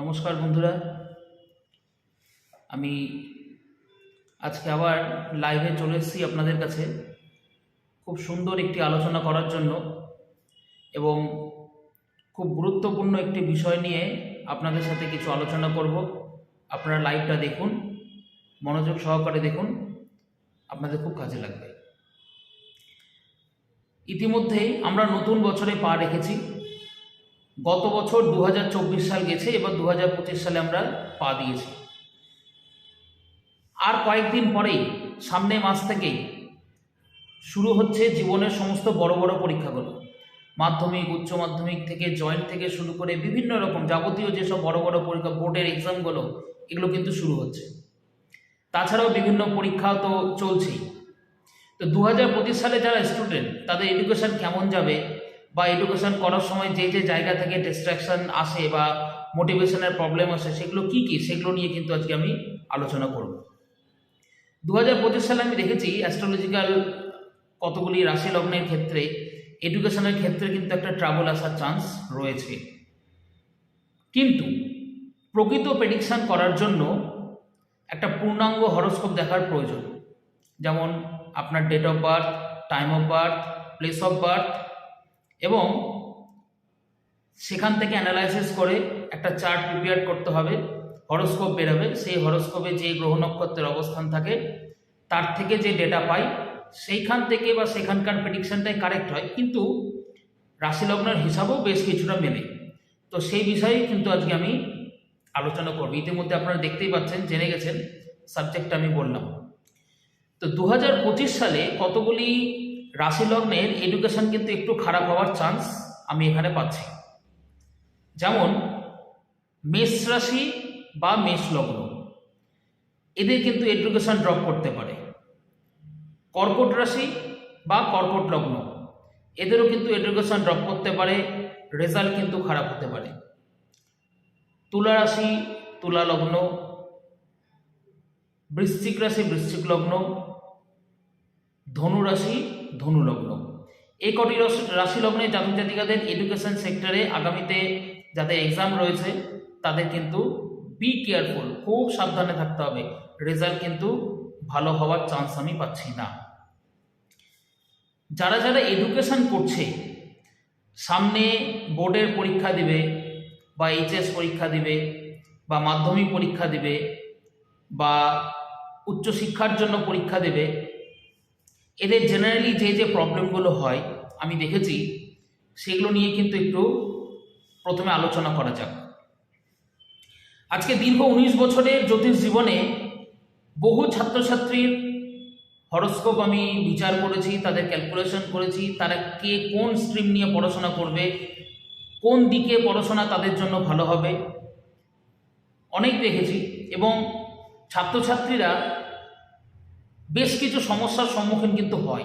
নমস্কার বন্ধুরা। আমি আজকে আবার লাইভে চলে এসেছি আপনাদের কাছে। খুব সুন্দর একটি আলোচনা করার জন্য এবং খুব গুরুত্বপূর্ণ একটি বিষয় নিয়ে আপনাদের সাথে কিছু আলোচনা করব। আপনারা লাইভটা দেখুন, মনোযোগ সহকারে দেখুন, আপনাদের খুব কাজে লাগবে। ইতিমধ্যেই আমরা নতুন বছরে পা রেখেছি। গত বছর দু হাজার চব্বিশ সাল গেছে, এবার দু হাজার পঁচিশ সালে আমরা পা দিয়েছি। আর কয়েকদিন পরেই, সামনে মাস থেকেই, শুরু হচ্ছে জীবনের সমস্ত বড় বড় পরীক্ষাগুলো। মাধ্যমিক, উচ্চ মাধ্যমিক থেকে, জয়েন্ট থেকে শুরু করে বিভিন্ন রকম যাবতীয় যেসব বড় বড় পরীক্ষা, বোর্ডের এক্সামগুলো, এগুলো কিন্তু শুরু হচ্ছে। তাছাড়াও বিভিন্ন পরীক্ষা তো চলছেই। তো দু হাজার পঁচিশ সালে যারা স্টুডেন্ট, তাদের এডুকেশন কেমন যাবে? বা এডুকেশন করার সময় যে যে জায়গা থেকে ডিস্ট্রাকশন আসে বা মোটিভেশনের প্রবলেম আসে, সেগুলো কি কি? সেগুলো নিয়ে কিন্তু আজকে আমি আলোচনা করব। দু হাজার পঁচিশ সালে আমি দেখেছি অ্যাস্ট্রোলজিক্যাল কতগুলি রাশি লগ্নের ক্ষেত্রে এডুকেশনের ক্ষেত্রে কিন্তু একটা ট্রাবল আসার চান্স রয়েছে। কিন্তু প্রকৃত প্রেডিকশান করার জন্য একটা পূর্ণাঙ্গ হরস্কোপ দেখার প্রয়োজন। যেমন আপনার date of birth time of birth place of birth এবং সেখান থেকে অ্যানালাইসিস করে একটা চার্ট প্রিপেয়ার করতে হবে হরস্কোপ বেরোবে, সেই হরস্কোপে যে গ্রহ নক্ষত্রের অবস্থান থাকে, তার থেকে যে ডেটা পাই, সেইখান থেকে বা সেখানকার প্রেডিকশনটাই কারেক্ট হয়, কিন্তু রাশিলগ্নের হিসাবেও বেশ কিছুটা মেলে। তো সেই বিষয়ে কিন্তু আজকে আমি আলোচনা করব। ইতিমধ্যে আপনারা দেখতেই পাচ্ছেন, জেনে গেছেন সাবজেক্টটা আমি বললাম। তো দু হাজার পঁচিশ সালে কতগুলি রাশি লগ্নের এডুকেশন কিন্তু একটু খারাপ হওয়ার চান্স আমি এখানে পাচ্ছি। যেমন, মেষ রাশি বা মেষ লগ্ন। এদের কিন্তু এডুকেশন ড্রপ করতে পারে। কর্কট রাশি বা কর্কট লগ্ন। এদেরও কিন্তু এডুকেশন ড্রপ করতে পারে রেজাল্ট কিন্তু খারাপ হতে পারে। তুলা রাশি, তুলা লগ্ন। বৃশ্চিক রাশি, বৃশ্চিক লগ্ন। ধনু রাশি ধনু লগ্ন এই কটি রাশি লগ্নে জাতক জাতিকাদের এডুকেশন সেক্টরে আগামীতে যাদের এক্সাম রয়েছে, তাদের কিন্তু বি কেয়ারফুল খুব সাবধানে থাকতে হবে। রেজাল্ট কিন্তু ভালো হওয়ার চান্স আমি পাচ্ছি না। যারা যারা এডুকেশন করছে, সামনে বোর্ডের পরীক্ষা দিবে বা এইচএস পরীক্ষা দিবে বা মাধ্যমিক পরীক্ষা দিবে বা উচ্চশিক্ষার জন্য পরীক্ষা দেবে এদের জেনারেলি যে যে প্রবলেমগুলো হয়, আমি দেখেছি, সেগুলো নিয়ে কিন্তু একটু প্রথমে আলোচনা করা যাক। আজকে দীর্ঘ উনিশ বছরের জ্যোতিষ জীবনে বহু ছাত্রছাত্রীর হরস্কোপ আমি বিচার করেছি, তাদের ক্যালকুলেশন করেছি, তারা কে কোন স্ট্রিম নিয়ে পড়াশোনা করবে, কোন দিকে পড়াশোনা তাদের জন্য ভালো হবে, অনেক দেখেছি এবং ছাত্রছাত্রীরা বেশ কিছু সমস্যার সম্মুখীন কিন্তু হয়।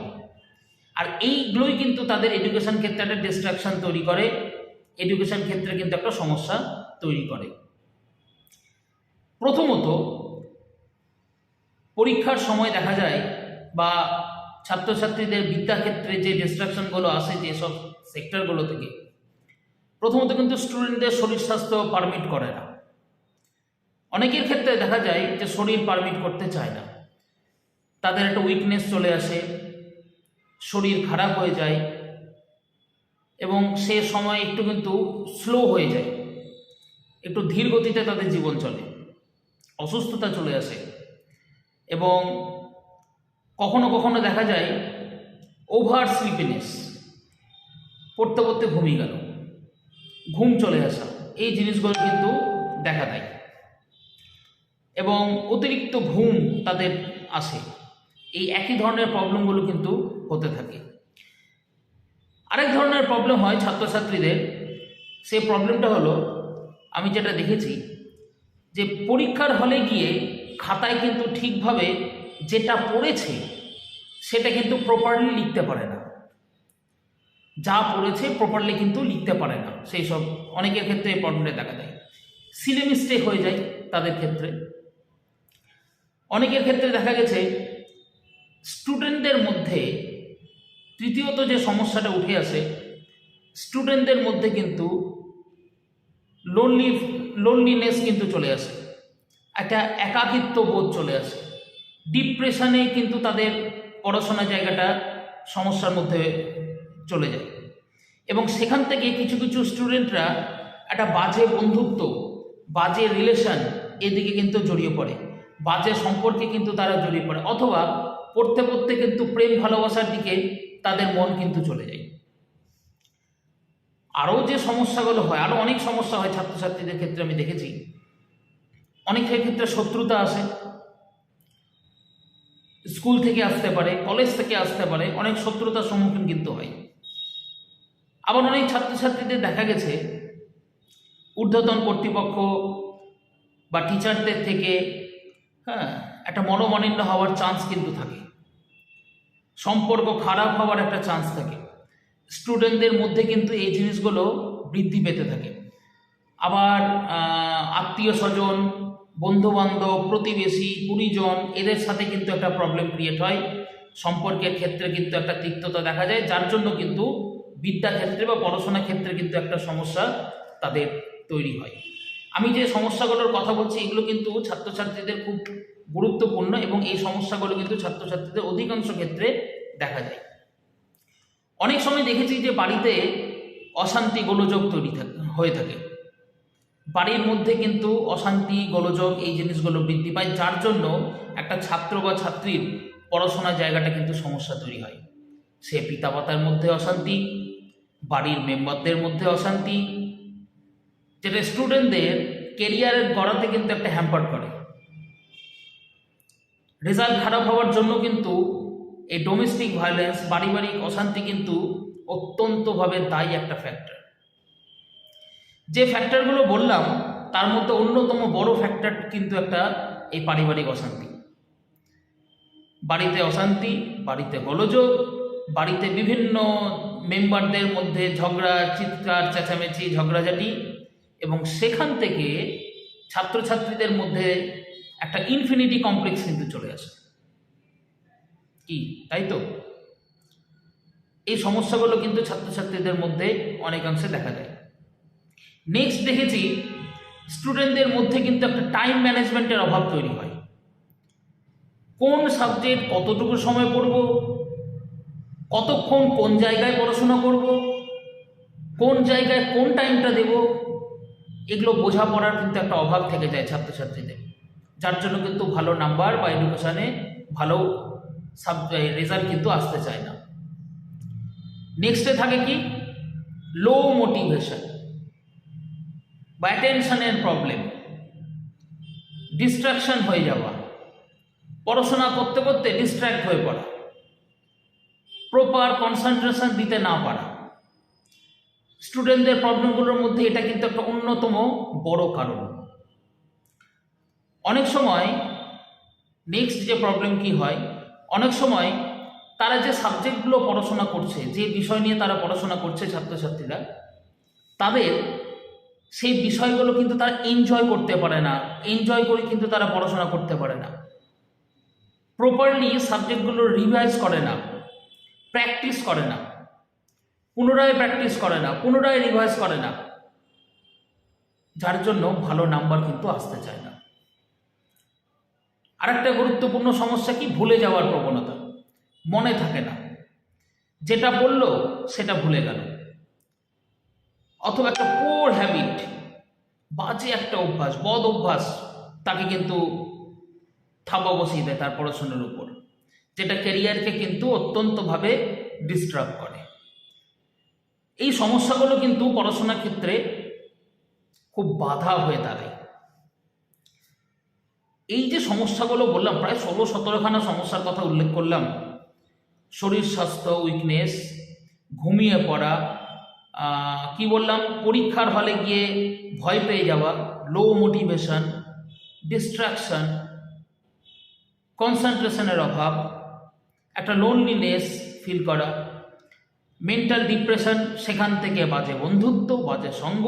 আর এইগুলোই কিন্তু তাদের এডুকেশন ক্ষেত্রে একটা ডিস্ট্রাকশন তৈরি করে। এডুকেশন ক্ষেত্রে কিন্তু একটা সমস্যা তৈরি করে। প্রথমত, পরীক্ষার সময় দেখা যায় বা ছাত্রছাত্রীদের বিদ্যাক্ষেত্রে যে ডিস্ট্রাকশনগুলো আসে যেসব সেক্টরগুলো থেকে, প্রথমত কিন্তু স্টুডেন্টদের শরীর স্বাস্থ্য পারমিট করে না। অনেকের ক্ষেত্রে দেখা যায় যে শরীর পারমিট করতে চায় না। তাদের একটা উইকনেস চলে আসে, শরীর খারাপ হয়ে যায়, এবং সে সময় একটু কিন্তু স্লো হয়ে যায়, একটু ধীর গতিতে তাদের জীবন চলে, অসুস্থতা চলে আসে, এবং কখনো কখনো দেখা যায় ওভার স্লিপিনেস পড়তে পড়তে ঘুমিয়ে গেল, ঘুম চলে আসা, এই জিনিসগুলো কিন্তু দেখা দেয়, এবং অতিরিক্ত ঘুম তাদের আসে। এই একই ধরনের প্রবলেমগুলো কিন্তু হতে থাকে। আরেক ধরনের প্রবলেম হয় ছাত্রছাত্রীদের। সেই প্রবলেমটা হলো, আমি যেটা দেখেছি, যে পরীক্ষার হলে গিয়ে খাতায় কিন্তু ঠিকভাবে যেটা পড়েছে, সেটা কিন্তু প্রপারলি লিখতে পারে না। যা পড়েছে প্রপারলি কিন্তু লিখতে পারে না। সেই সব অনেকের ক্ষেত্রে এই প্রবলেমটা দেখা দেয়। সিলে মিস্টেক হয়ে যায় তাদের ক্ষেত্রে। অনেকের ক্ষেত্রে দেখা গেছে স্টুডেন্টদের মধ্যে তৃতীয়ত যে সমস্যাটা উঠে আসে স্টুডেন্টদের মধ্যে কিন্তু লোনলি লোনলিনেস কিন্তু চলে আসে। একটা একাকিত্ব বোধ চলে আসে। ডিপ্রেশনে কিন্তু তাদের পড়াশোনার জায়গাটা সমস্যার মধ্যে চলে যায়। এবং সেখান থেকে কিছু কিছু স্টুডেন্টরা একটা বাজে বন্ধুত্ব, বাজে রিলেশন এদিকে কিন্তু জড়িয়ে পড়ে। বাজে সম্পর্কে কিন্তু তারা জড়িয়ে পড়ে। অথবা পড়তে পড়তে কিন্তু প্রেম ভালোবাসার দিকে তাদের মন কিন্তু চলে যায়। আরও যে সমস্যাগুলো হয় আরও অনেক সমস্যা হয় ছাত্রছাত্রীদের ক্ষেত্রে আমি দেখেছি। অনেকের ক্ষেত্রে শত্রুতা আসে। স্কুল থেকে আসতে পারে, কলেজ থেকে আসতে পারে, অনেক শত্রুতার সম্মুখীন কিন্তু হয়। আবার অনেক ছাত্রছাত্রীদের দেখা গেছে, ঊর্ধ্বতন কর্তৃপক্ষ বা টিচারদের থেকে হ্যাঁ একটা মনোমালিন্য হওয়ার চান্স কিন্তু থাকে। সম্পর্ক খারাপ হওয়ার একটা চান্স থাকে। স্টুডেন্টদের মধ্যে কিন্তু এই জিনিসগুলো বৃদ্ধি পেতে থাকে। আবার আত্মীয় স্বজন, বন্ধুবান্ধব, প্রতিবেশী পরিজন এদের সাথে কিন্তু একটা প্রবলেম ক্রিয়েট হয়। সম্পর্কের ক্ষেত্রে কিন্তু একটা তিক্ততা দেখা যায়, যার জন্য কিন্তু বিদ্যা ক্ষেত্রে বা পড়াশোনার ক্ষেত্রে কিন্তু একটা সমস্যা তাদের তৈরি হয়। আমি যে সমস্যাগুলোর কথা বলছি, এগুলো কিন্তু ছাত্রছাত্রীদের খুব গুরুত্বপূর্ণ এবং এই সমস্যাগুলো কিন্তু ছাত্রছাত্রীদের অধিকাংশ ক্ষেত্রে দেখা যায়। অনেক সময় দেখেছি যে বাড়িতে অশান্তি গোলযোগ তৈরি থাকে, হয়ে থাকে। বাড়ির মধ্যে কিন্তু অশান্তি, গোলযোগ এই জিনিসগুলো বৃদ্ধি পায়, যার জন্য একটা ছাত্র বা ছাত্রীর পড়াশোনার জায়গাটা কিন্তু সমস্যা তৈরি হয়। সে পিতামাতার মধ্যে অশান্তি, বাড়ির মেম্বারদের মধ্যে অশান্তি, যেটা স্টুডেন্টদের কেরিয়ারের গড়াতে কিন্তু একটা হ্যাম্পার করে। রেজাল্ট খারাপ হওয়ার জন্য কিন্তু এই ডোমেস্টিক ভায়োলেন্স পারিবারিক অশান্তি কিন্তু অত্যন্তভাবে দায়ী একটা ফ্যাক্টর যে ফ্যাক্টরগুলো বললাম, তার মধ্যে অন্যতম বড় ফ্যাক্টর কিন্তু একটা এই পারিবারিক অশান্তি। বাড়িতে অশান্তি, বাড়িতে গোলযোগ, বাড়িতে বিভিন্ন মেম্বারদের মধ্যে ঝগড়া, চিৎকার, চেঁচামেচি, ঝগড়াঝাটি এবং সেখান থেকে ছাত্রছাত্রীদের মধ্যে একটা ইনফিনিটি কমপ্লেক্স কিন্তু চলে আসে। কি? তাই তো? এই সমস্যাগুলো কিন্তু ছাত্রছাত্রীদের মধ্যে অনেকাংশে দেখা যায়। নেক্সট দেখেছি স্টুডেন্টদের মধ্যে কিন্তু একটা টাইম ম্যানেজমেন্টের অভাব তৈরি হয়। কোন সাবজেক্ট কতটুকু সময় পড়ব? কতক্ষণ কোন জায়গায় পড়াশোনা করব? কোন জায়গায় কোন টাইমটা দেব? এগুলো বোঝাপড়ার কিন্তু একটা অভাব থেকে যায় ছাত্রছাত্রীদের। যার জন্য কিন্তু ভালো নাম্বার বা এডুকেশানে ভালো সাব রেজাল্ট কিন্তু আসতে চায় না। নেক্সটে থাকে কি? লো মোটিভেশন বা অ্যাটেনশনের প্রবলেম ডিস্ট্রাকশন হয়ে যাওয়া। পড়াশোনা করতে করতে ডিস্ট্র্যাক্ট হয়ে পড়া। প্রপার কনসেন্ট্রেশন দিতে না পারা। স্টুডেন্টদের প্রবলেমগুলোর মধ্যে এটা কিন্তু একটা অন্যতম বড় কারণ। অনেক সময় নেক্সট যে প্রবলেম কি হয়? অনেক সময় তারা যে সাবজেক্টগুলো পড়াশোনা করছে, যে বিষয় নিয়ে তারা পড়াশোনা করছে ছাত্রছাত্রীরা, তাদের সেই বিষয়গুলো কিন্তু তারা এনজয় করতে পারে না। এনজয় করে কিন্তু তারা পড়াশোনা করতে পারে না। প্রপারলি সাবজেক্টগুলো রিভাইজ করে না। প্র্যাকটিস করে না। পুনরায় প্র্যাকটিস করে না, পুনরায় রিভাইজ করে না। যার জন্য ভালো নাম্বার কিন্তু আসতে চায় না। আরেকটা গুরুত্বপূর্ণ সমস্যা কি? ভুলে যাওয়ার প্রবণতা। মনে থাকে না। যেটা বলল, সেটা ভুলে গেল। অথবা একটা পোর হ্যাবিট বাজে একটা অভ্যাস, বদ অভ্যাস, তাকে কিন্তু থাবা বসিয়ে দেয় তার পড়াশোনার উপর, যেটা ক্যারিয়ারকে কিন্তু অত্যন্তভাবে ডিস্টার্ব করে। এই সমস্যাগুলো কিন্তু পড়াশোনার ক্ষেত্রে খুব বাধা হয়ে দাঁড়ায়। এই যে সমস্যাগুলো বললাম, প্রায় ষোলো সতেরোখানা সমস্যার কথা উল্লেখ করলাম। শরীর স্বাস্থ্য উইকনেস ঘুমিয়ে পড়া কি বললাম, পরীক্ষার হলে গিয়ে ভয় পেয়ে যাওয়া লো মোটিভেশন ডিস্ট্রাকশন কনসেন্ট্রেশনের অভাব, একটা লোনলিনেস ফিল করা মেন্টাল ডিপ্রেশন সেখান থেকে বাজে বন্ধুত্ব, বাজে সঙ্গ,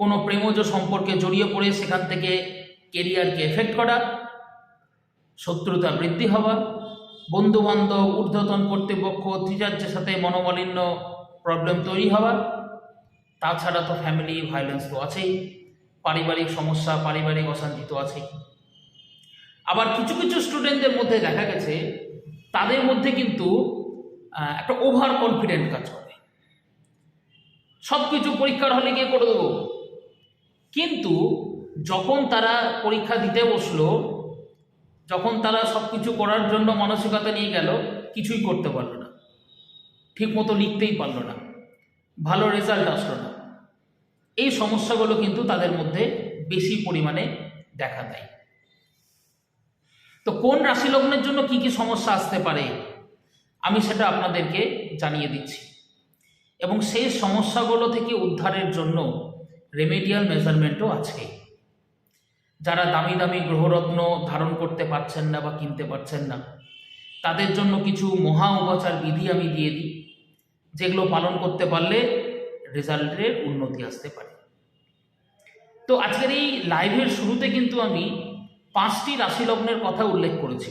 কোনো প্রেমজ সম্পর্কে জড়িয়ে পড়ে সেখান থেকে কেরিয়ারকে এফেক্ট করা, শত্রুতা বৃদ্ধি হওয়া, বন্ধুবান্ধব ঊর্ধ্বতন কর্তৃপক্ষ টিচারদের সাথে মনোমালিন্য প্রবলেম তৈরি হওয়া, তাছাড়া তো ফ্যামিলি ভায়োলেন্স তো আছেই, পারিবারিক সমস্যা, পারিবারিক অশান্তি তো আছেই। আবার কিছু কিছু স্টুডেন্টদের মধ্যে দেখা গেছে, তাদের মধ্যে কিন্তু একটা ওভার কনফিডেন্ট কাজ করে। সব কিছু পরীক্ষার হলে গিয়ে করে দেবো। কিন্তু যখন তারা পরীক্ষা দিতে বসল, যখন তারা সব কিছু করার জন্য মানসিকতা নিয়ে গেল, কিছুই করতে পারল না। ঠিক মতো লিখতেই পারল না। ভালো রেজাল্ট আসলো না। এই সমস্যাগুলো কিন্তু তাদের মধ্যে বেশি পরিমাণে দেখা দেয়। তো কোন রাশি লগ্নের জন্য কি কি সমস্যা আসতে পারে, আমি সেটা আপনাদেরকে জানিয়ে দিচ্ছি। এবং সেই সমস্যাগুলো থেকে উদ্ধারের জন্য রেমেডিয়াল মেজারমেন্টও আছে। যারা দামি দামি গ্রহরত্ন ধারণ করতে পারছেন না বা কিনতে পারছেন না, তাদের জন্য কিছু মহা উপাচার বিধি আমি দিয়ে দিই, যেগুলো পালন করতে পারলে রেজাল্টের উন্নতি আসতে পারে। তো আজকের এই লাইভের শুরুতে কিন্তু আমি পাঁচটি রাশি লগ্নের কথা উল্লেখ করেছি।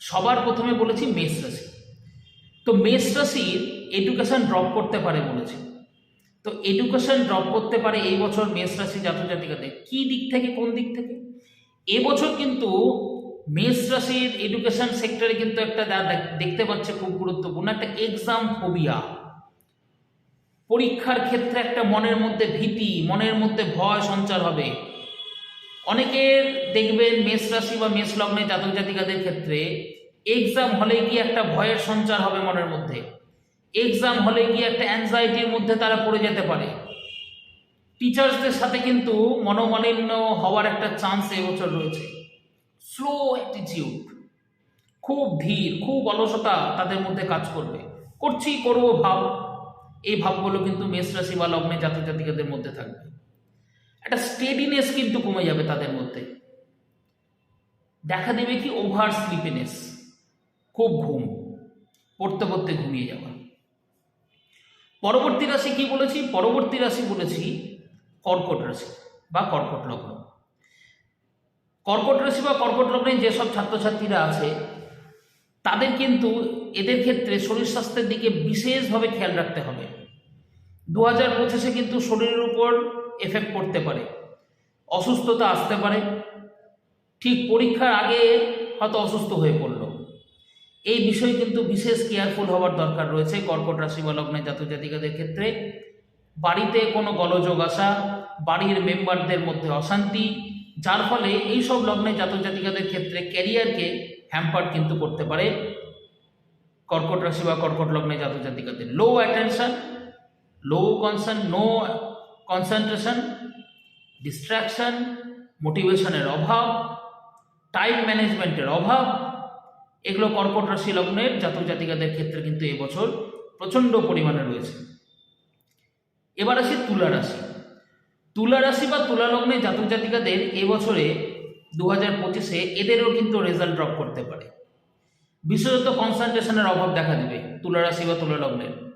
সবার প্রথমে বলেছি মেষ রাশি। তো মেষ রাশির এডুকেশন ড্রপ করতে পারে বলেছি। তো এডুকেশন ড্রপ করতে পারে এই বছর মেষ রাশি জাতক জাতিকাদের কি দিক থেকে, কোন দিক থেকে? এবছর কিন্তু মেষ রাশির এডুকেশন সেক্টরে কিন্তু একটা দেখতে পাচ্ছে খুব গুরুত্বপূর্ণ, একটা এক্সাম ফোবিয়া পরীক্ষার ক্ষেত্রে একটা মনের মধ্যে ভীতি, মনের মধ্যে ভয় সঞ্চার হবে। অনেকের দেখবেন মেষ রাশি বা মেষ লগ্নে জাতক জাতিকাদের ক্ষেত্রে এক্সাম হলে গিয়ে একটা ভয়ের সঞ্চার হবে মনের মধ্যে। এক্সাম হলে গিয়ে একটা অ্যাংজাইটির মধ্যে তারা পড়ে যেতে পারে। টিচার্সদের সাথে কিন্তু মনোমালিন্য হওয়ার একটা চান্স এবছর রয়েছে। স্লো অ্যাটিটিউড খুব ধীর, খুব অলসতা তাদের মধ্যে কাজ করবে। করছি, করব, ভাব। এই ভাবগুলো কিন্তু মেষ রাশি বা লগ্নে জাতক জাতিকাদের মধ্যে থাকবে। একটা স্টেডিনেস কিন্তু কমে যাবে তাদের মধ্যে। দেখা দেবে কি ওভার স্লিপিনেস খুব ঘুম। পড়তে পড়তে ঘুমিয়ে যাওয়া। পরবর্তী রাশি কি বলেছি? পরবর্তী রাশি বলেছি কর্কট রাশি বা কর্কট লগ্ন। কর্কট রাশি বা কর্কট লগ্নে যেসব ছাত্রছাত্রীরা আছে, তাদের কিন্তু এদের ক্ষেত্রে শরীর স্বাস্থ্যের দিকে বিশেষভাবে খেয়াল রাখতে হবে। দু হাজার পঁচিশে কিন্তু শরীরের উপর এফেক্ট পড়তে পারে। অসুস্থতা আসতে পারে। ঠিক পরীক্ষার আগে হয়তো অসুস্থ হয়ে পড়ল। এই বিষয়ে কিন্তু বিশেষ কেয়ারফুল হওয়ার দরকার রয়েছে কর্কট রাশি বা লগ্নে জাতক জাতিকাদের ক্ষেত্রে। বাড়িতে কোনো গলযোগ আসা, বাড়ির মেম্বারদের মধ্যে অশান্তি, যার ফলে এই সব লগ্নের জাতক জাতিকাদের ক্ষেত্রে ক্যারিয়ারকে হ্যাম্পার কিন্তু করতে পারে। কর্কট রাশি বা কর্কট লগ্নে জাতক জাতিকাদের low attention low concern no concentration distraction মোটিভেশনের অভাব টাইম ম্যানেজমেন্টের অভাব এগুলো কর্কট রাশি লগ্নের জাতক জাতিকাদের ক্ষেত্রে কিন্তু এবছর প্রচণ্ড পরিমাণে রয়েছে। এবার আসি তুলা রাশি। তুলা রাশি বা তুলা লগ্নে জাতক জাতিকাদের এবছরে দু হাজার পঁচিশে এদেরও কিন্তু রেজাল্ট ড্রপ করতে পারে। বিশেষত কনসেন্ট্রেশনের অভাব দেখা দেবে তুলা রাশি বা তুলা লগ্নের।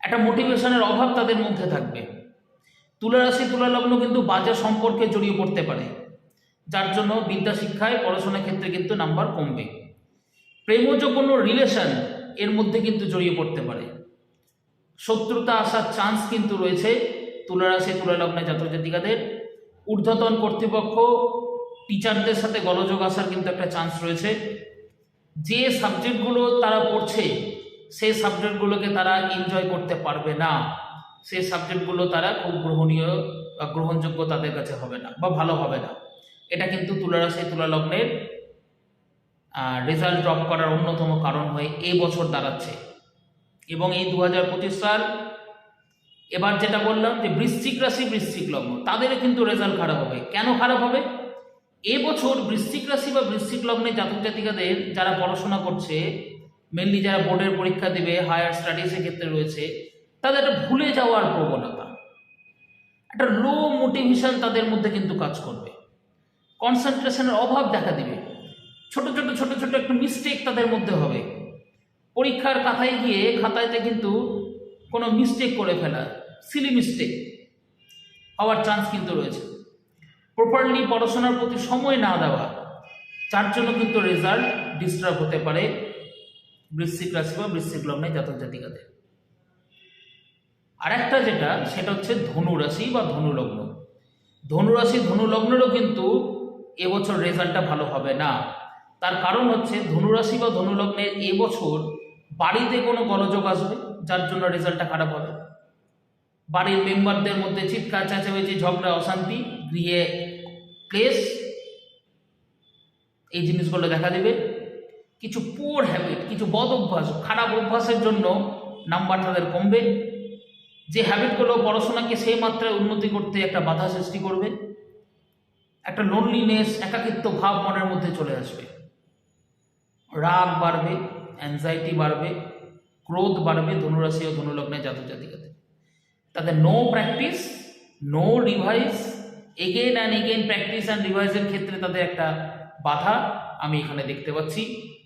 একটা মোটিভেশনের অভাব তাদের মধ্যে থাকবে। তুলা রাশি, তুলা লগ্ন কিন্তু বাজে সম্পর্কে জড়িয়ে পড়তে পারে। যার জন্য বিদ্যা শিক্ষায় পড়াশোনার ক্ষেত্রে কিন্তু নাম্বার কমবে। প্রেমজ কোনো রিলেশন এর মধ্যে কিন্তু জড়িয়ে পড়তে পারে। শত্রুতা আসার চান্স কিন্তু রয়েছে তুলা রাশি তুলা লগ্নে জাতক জাতিকাদের ঊর্ধ্বতন কর্তৃপক্ষ টিচারদের সাথে গলযোগ আসার কিন্তু একটা চান্স রয়েছে। যে সাবজেক্টগুলো তারা পড়ছে, সেই সাবজেক্টগুলোকে তারা এনজয় করতে পারবে না। সেই সাবজেক্টগুলো তারা খুব গ্রহণীয় বা গ্রহণযোগ্য তাদের কাছে হবে না বা ভালো হবে না। এটা কিন্তু তুলা রাশি তুলা লগ্নের রেজাল্ট ড্রপ করার অন্যতম কারণ হয়ে এই বছর দাঁড়াচ্ছে। এবং এই দু হাজার পঁচিশ সাল, এবার যেটা বললাম যে বৃশ্চিক রাশি, বৃশ্চিক লগ্ন, তাদেরও কিন্তু রেজাল্ট খারাপ হবে। কেন খারাপ হবে? এবছর বৃশ্চিক রাশি বা বৃশ্চিক লগ্নে জাতক জাতিকাদের যারা পড়াশোনা করছে মেনলি যারা বোর্ডের পরীক্ষা দেবে হায়ার স্টাডিজের ক্ষেত্রে রয়েছে, তাদের একটা ভুলে যাওয়ার প্রবণতা। একটা লো মোটিভেশন তাদের মধ্যে কিন্তু কাজ করবে। কনসেন্ট্রেশনের অভাব দেখা দিবে। ছোট ছোট ছোট ছোট একটু মিস্টেক তাদের মধ্যে হবে। পরীক্ষার খাতায় গিয়ে, খাতায়তে কিন্তু কোনো মিস্টেক করে ফেলা সিলি মিস্টেক হওয়ার চান্স কিন্তু রয়েছে। প্রপারলি পড়াশোনার প্রতি সময় না দেওয়া, যার জন্য কিন্তু রেজাল্ট ডিস্টার্ব হতে পারে বৃশ্চিক রাশি বা বৃশ্চিক লগ্নে জাতক জাতিকাদের। আর একটা যেটা, সেটা হচ্ছে ধনু রাশি বা ধনুলগ্ন ধনুরাশি ধনু রাশি, ধনু লগ্নেরও কিন্তু এবছর রেজাল্টটা ভালো হবে না। তার কারণ হচ্ছে ধনুরাশি বা ধনু লগ্নের এবছর বাড়িতে কোনো গলযোগ আসবে, যার জন্য রেজাল্টটা খারাপ হবে। বাড়ির মেম্বারদের মধ্যে চিৎকার, চেঁচামেচি, ঝগড়া, অশান্তি, গৃহে ক্লেশ, এই জিনিসগুলো দেখা দেবে। কিছু পোর হ্যাবিট কিছু বদ অভ্যাস, খারাপ অভ্যাসের জন্য নাম্বার তাদের কমবে। যে হ্যাবিটগুলো পড়াশোনাকে সেই মাত্রায় উন্নতি করতে একটা বাধা সৃষ্টি করবে। একটা লোনলিনেস একাকিত্ব ভাব মনের মধ্যে চলে আসবে। রাগ বাড়বে অ্যাংজাইটি বাড়বে, ক্রোধ বাড়বে, ধনুরাশি ও ধনুলগ্নে জাতক জাতিকাদের তাদের no practice no revise again and again practice and রিভাইজের ক্ষেত্রে তাদের একটা বাধা আমি এখানে দেখতে পাচ্ছি,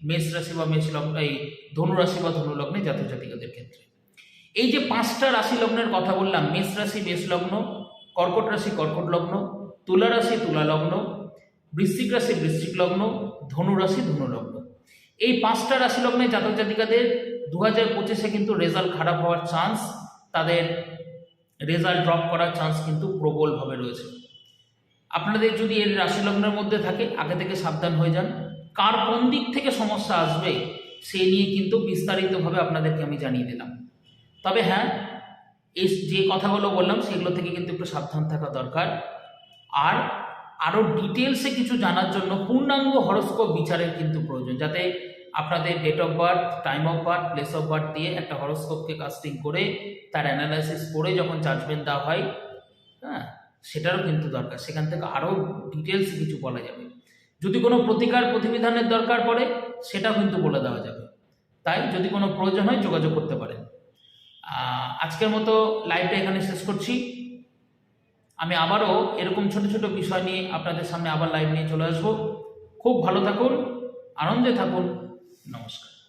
মেষ রাশি বা মেষ লগ্ন, এই ধনুরাশি বা ধনুলগ্নে জাতক জাতিকাদের ক্ষেত্রে। এই যে পাঁচটা রাশি লগ্নের কথা বললাম, মেষ রাশি, মেষ লগ্ন, কর্কট রাশি, কর্কট লগ্ন, তুলা রাশি, তুলা লগ্ন, বৃশ্চিক রাশি, বৃশ্চিক লগ্ন, ধনু রাশি এই পাঁচটা রাশি লগ্নে জাতক জাতিকাদের দু হাজার পঁচিশে কিন্তু রেজাল্ট খারাপ হওয়ার চান্স তাদের রেজাল্ট ড্রপ করার চান্স কিন্তু প্রবলভাবে রয়েছে। আপনাদের যদি এর রাশি লগ্নের মধ্যে থাকে, আগে থেকে সাবধান হয়ে যান। কার কোন দিক থেকে সমস্যা আসবে সেই নিয়ে কিন্তু বিস্তারিতভাবে আপনাদেরকে আমি জানিয়ে দিলাম। তবে হ্যাঁ এই যে কথাগুলো বললাম, সেগুলো থেকে কিন্তু একটু সাবধান থাকা দরকার। আর আরও ডিটেলসে কিছু জানার জন্য পূর্ণাঙ্গ হরস্কোপ বিচারের কিন্তু প্রয়োজন, যাতে আপনাদের date of birth time of birth place of birth দিয়ে একটা হরস্কোপকে কাস্টিং করে তার অ্যানালাইসিস করে যখন জাজমেন্ট দেওয়া হয় হ্যাঁ সেটারও কিন্তু দরকার। সেখান থেকে আরও ডিটেলস কিছু বলা যাবে। যদি কোনো প্রতিকার প্রতিবিধানের দরকার পড়ে, সেটাও কিন্তু বলে দেওয়া যাবে। তাই যদি কোনো প্রয়োজন হয়, যোগাযোগ করতে পারেন। আজকের মতো লাইভটা এখানে শেষ করছি। আমি আবারও এরকম ছোট ছোট বিষয় নিয়ে আপনাদের সামনে আবার লাইভ নিয়ে চলে আসব। খুব ভালো থাকুন, আনন্দে থাকুন। নমস্কার